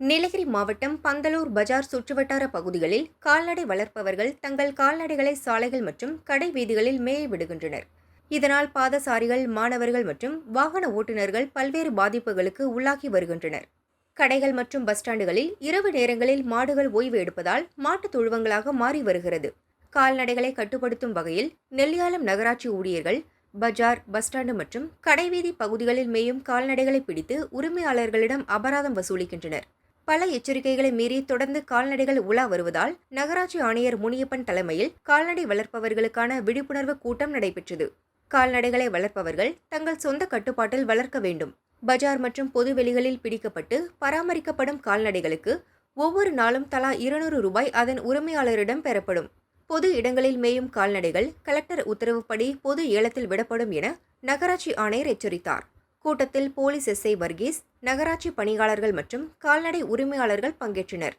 நீலகிரி மாவட்டம் பந்தலூர் பஜார் சுற்றுவட்டார பகுதிகளில் கால்நடை வளர்ப்பவர்கள் தங்கள் கால்நடைகளை சாலைகள் மற்றும் கடை வீதிகளில் மேய விடுகின்றனர். இதனால் பாதசாரிகள் மாணவர்கள் மற்றும் வாகன ஓட்டுநர்கள் பல்வேறு பாதிப்புகளுக்கு உள்ளாகி வருகின்றனர். கடைகள் மற்றும் பஸ் ஸ்டாண்டுகளில் இரவு நேரங்களில் மாடுகள் ஓய்வு எடுப்பதால் மாட்டுத் தொழுவங்களாக மாறி வருகிறது. கால்நடைகளை கட்டுப்படுத்தும் வகையில் நெல்லியாலம் நகராட்சி ஊழியர்கள் பஜார் பஸ் ஸ்டாண்டு மற்றும் கடைவீதி பகுதிகளில் மேயும் கால்நடைகளை பிடித்து உரிமையாளர்களிடம் அபராதம் வசூலிக்கின்றனர். பல எச்சரிக்கைகளை மீறி தொடர்ந்து கால்நடைகள் உலா வருவதால் நகராட்சி ஆணையர் முனியப்பன் தலைமையில் கால்நடை வளர்ப்பவர்களுக்கான விழிப்புணர்வு கூட்டம் நடைபெற்றது. கால்நடைகளை வளர்ப்பவர்கள் தங்கள் சொந்த கட்டுப்பாட்டில் வளர்க்க வேண்டும். பஜார் மற்றும் பொதுவெளிகளில் பிடிக்கப்பட்டு பராமரிக்கப்படும் கால்நடைகளுக்கு ஒவ்வொரு நாளும் தலா இருநூறு ரூபாய் அதன் உரிமையாளரிடம் பெறப்படும். பொது இடங்களில் மேயும் கால்நடைகள் கலெக்டர் உத்தரவுப்படி பொது ஏலத்தில் விடப்படும் என நகராட்சி ஆணையர் எச்சரித்தார். கூட்டத்தில் போலீஸ் எஸ்ஐ வர்கீஸ் நகராட்சி பணியாளர்கள் மற்றும் கால்நடை உரிமையாளர்கள் பங்கேற்றனர்.